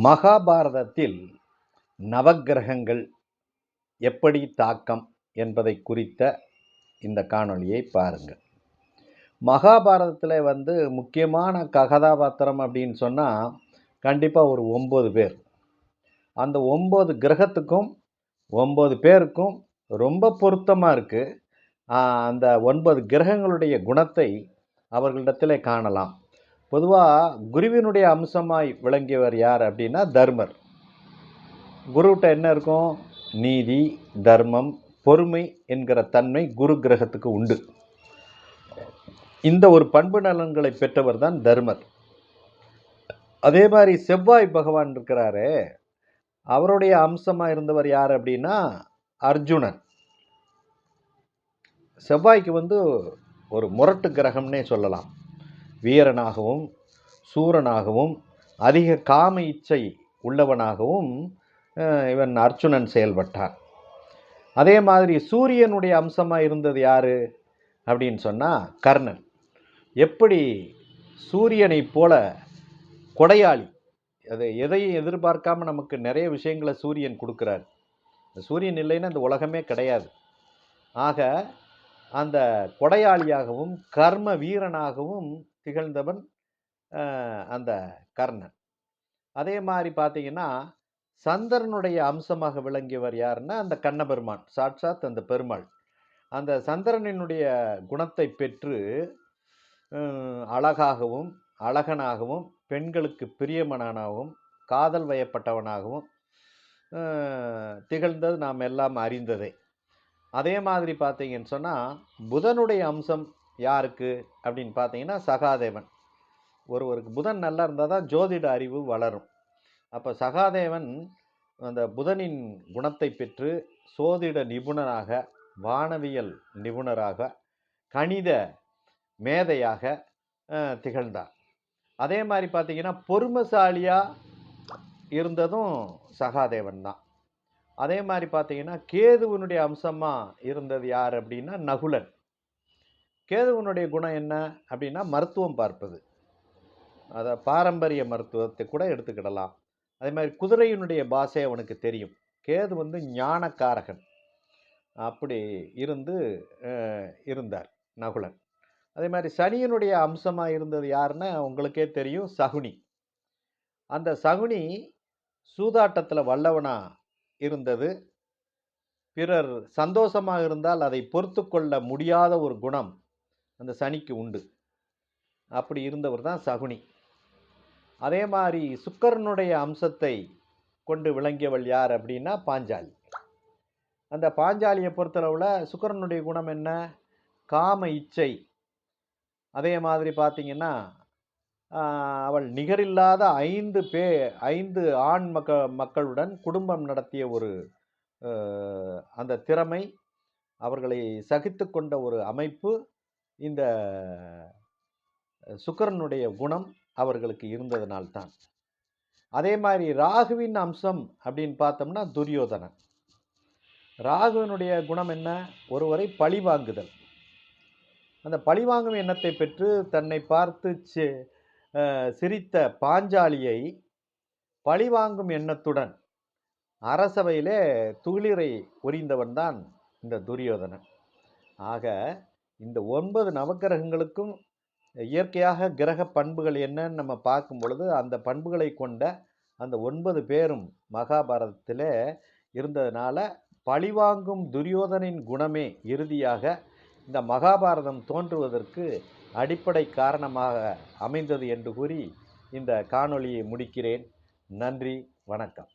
மகாபாரதத்தில் நவக்கிரகங்கள் எப்படி தாக்கம் என்பதை குறித்த இந்த காணொளியை பாருங்கள். மகாபாரதத்தில் வந்து முக்கியமான கதாபாத்திரம் அப்படின்னு சொன்னால் கண்டிப்பாக ஒரு ஒம்பது பேர். அந்த ஒம்பது கிரகத்துக்கும் ஒம்பது பேருக்கும் ரொம்ப பொருத்தமாக இருக்குது அந்த ஒன்பது கிரகங்களுடைய குணத்தை அவர்களிடத்தில் காணலாம். பொதுவாக குருவினுடைய அம்சமாய் விளங்கியவர் யார் அப்படின்னா தர்மர். குருவிட்ட என்ன இருக்கும்? நீதி தர்மம் பொறுமை என்கிற தன்மை குரு கிரகத்துக்கு உண்டு. இந்த ஒரு பண்பு நலன்களை பெற்றவர் தான் தர்மர். அதே மாதிரி செவ்வாய் பகவான் இருக்கிறாரு அவருடைய அம்சமாக இருந்தவர் யார் அப்படின்னா அர்ஜுனன். செவ்வாய்க்கு வந்து ஒரு முரட்டு கிரகம்னே சொல்லலாம். வீரனாகவும் சூரனாகவும் அதிக காம இச்சை உள்ளவனாகவும் இவன் அர்ச்சுனன் செயல்பட்டான். அதே மாதிரி சூரியனுடைய அம்சமாக இருந்தது யார்? அப்படின்னு சொன்னால் கர்ணன். எப்படி சூரியனைப் போல கொடையாளி அது எதையும் எதிர்பார்க்காம நமக்கு நிறைய விஷயங்களை சூரியன் கொடுக்குறார். சூரியன் இல்லைன்னா இந்த உலகமே கிடையாது. ஆக அந்த கொடையாளியாகவும் கர்ம வீரனாகவும் திகழ்ந்தவன் அந்த கர்ணன். அதே மாதிரி பார்த்தீங்கன்னா சந்திரனுடைய அம்சமாக விளங்கியவர் யாருன்னா அந்த கண்ணபெருமான் சாட்சாத் அந்த பெருமாள். அந்த சந்திரனினுடைய குணத்தை பெற்று அழகாகவும் அழகனாகவும் பெண்களுக்கு பிரியமனாகவும் காதல் வயப்பட்டவனாகவும் திகழ்ந்தது நாம் எல்லாம் அறிந்ததே. அதே மாதிரி பார்த்தீங்கன்னு சொன்னால் புதனுடைய அம்சம் யாருக்கு அப்படின்னு பார்த்தீங்கன்னா சகாதேவன். ஒருவருக்கு புதன் நல்லா இருந்தால் தான் ஜோதிட அறிவு வளரும். அப்போ சகாதேவன் அந்த புதனின் குணத்தை பெற்று சோதிட நிபுணராக வானவியல் நிபுணராக கணித மேதையாக திகழ்ந்தார். அதே மாதிரி பார்த்திங்கன்னா பொறுமசாலியாக இருந்ததும் சகாதேவன் தான். அதே மாதிரி பார்த்திங்கன்னா கேதுவனுடைய அம்சமாக இருந்தது யார் அப்படின்னா நகுலன். கேதுவனுடைய குணம் என்ன அப்படின்னா மருத்துவம் பார்ப்பது. அதை பாரம்பரிய மருத்துவத்தை கூட எடுத்துக்கிடலாம். அதே மாதிரி குதிரையினுடைய பாஷை அவனுக்கு தெரியும். கேது வந்து ஞானக்காரகன். அப்படி இருந்து இருந்தார் நகுலன். அதே மாதிரி சனியினுடைய அம்சமாக இருந்தது யாருன்னா உங்களுக்கே தெரியும் சகுனி. அந்த சகுனி சூதாட்டத்தில் வல்லவனாக இருந்தது. பிறர் சந்தோஷமாக இருந்தால் அதை பொறுத்து கொள்ள முடியாத ஒரு குணம் அந்த சனிக்கு உண்டு. அப்படி இருந்தவர் தான் சகுனி. அதே மாதிரி சுக்கரனுடைய அம்சத்தை கொண்டு விளங்கியவள் யார் அப்படின்னா பாஞ்சாலி. அந்த பாஞ்சாலியை பொறுத்தளவில் சுக்கரனுடைய குணம் என்ன? காம இச்சை. அதே மாதிரி பார்த்திங்கன்னா அவள் நிகரில்லாத ஐந்து பே ஐந்து ஆண் மக்க மக்களுடன் குடும்பம் நடத்திய ஒரு அந்த திறமை அவர்களை சகித்து கொண்ட ஒரு அமைப்பு இந்த சுக்கரனுடைய குணம் அவர்களுக்கு இருந்ததனால்தான் அதே மாதிரி ராகுவின் அம்சம் அப்படின்னு பார்த்தோம்னா துரியோதனன். ராகுவினுடைய குணம் என்ன? ஒருவரை பழி வாங்குதல். அந்த பழிவாங்கும் எண்ணத்தை பெற்று தன்னை பார்த்து சிரித்த பாஞ்சாலியை பழிவாங்கும் எண்ணத்துடன் அரசவையிலே துளிரை ஒறிந்தவன் தான் இந்த துரியோதனன். ஆக இந்த ஒன்பது நவக்கிரகங்களுக்கும் இயற்கையாக கிரக பண்புகள் என்னன்னு நம்ம பார்க்கும் பொழுது அந்த பண்புகளை கொண்ட அந்த ஒன்பது பேரும் மகாபாரதத்தில் இருந்ததுனால பழிவாங்கும் துரியோதனின் குணமே இறுதியாக இந்த மகாபாரதம் தோன்றுவதற்கு அடிப்படை காரணமாக அமைந்தது என்று கூறி இந்த காணொளியை முடிக்கிறேன். நன்றி வணக்கம்.